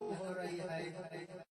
हो रही है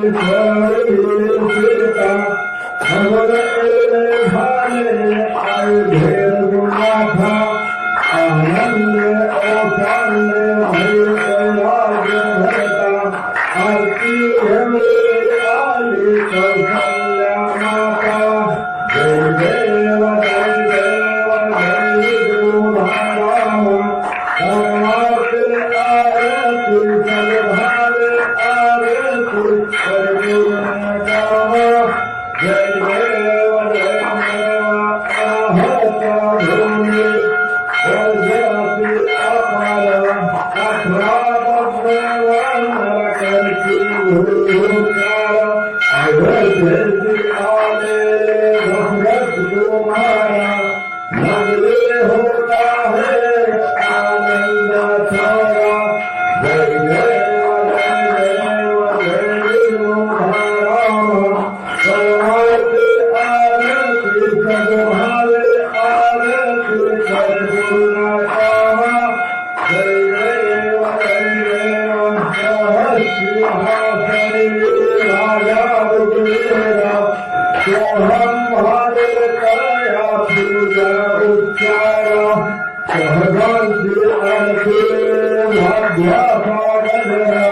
Thank you. सहगान्ति अनखे भाग्यापादया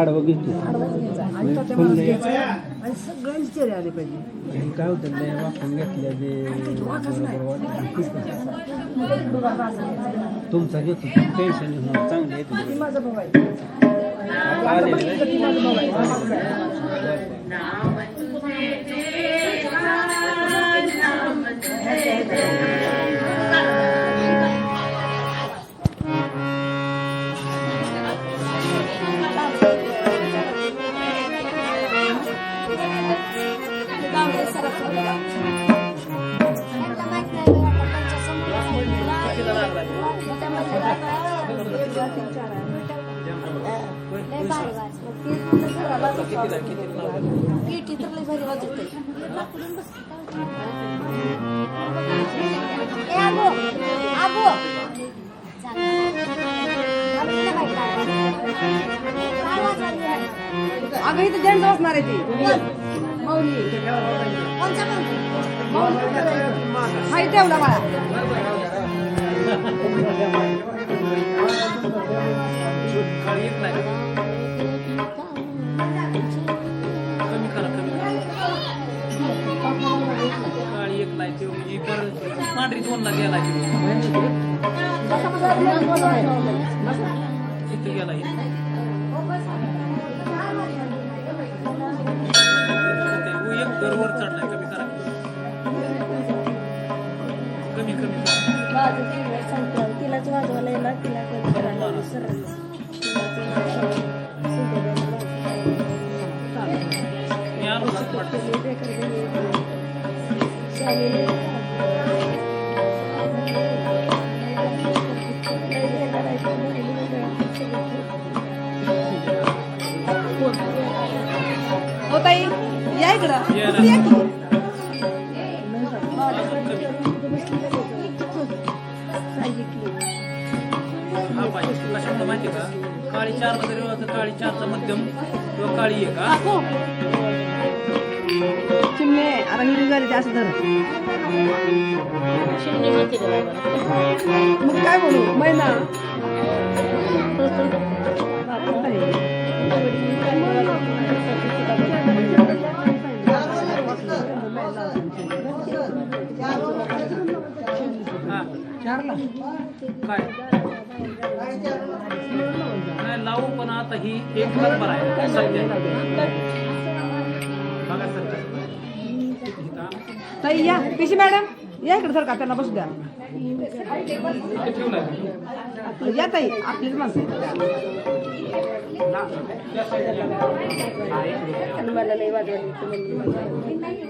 आडवं घेतो आणि सगळ्यांचे चेहरे आले पाहिजे. आणि काय होतं लय वाकून घेतल्या ते बरोबर. वाटत तुमचा घेतो टेन्शन घेऊन चांगले येतो. ती माझा भाऊ आहे. आता आलेलं आहे. पेटी तर लई भारी अगं इथं जेंट्स बसणार आहे ती. मौली. कोणचा हाय ठेवला बाळा. दोनला गेला की इथं? गेला एक गरवर चढलाय कमी करा. कमी कमी. तिलाच वाजवायला येणार तिला मी आलो ना ताई या इकडं. की. हा माहिती काळी जरी वाजतं काळी चारचा मध्यम किंवा काळी आहे का चिमणे आता हिरी झाली ते असं धर. मग काय बोलू? महिना काय? नाही लावू पण आता ही एक नंबर आहे. सध्या बघा सध्या ताई या. पिशी मॅडम या इकडे सर का? त्यांना बसू द्या. या ताई आपलीच माणसं. मला लई वाजवायला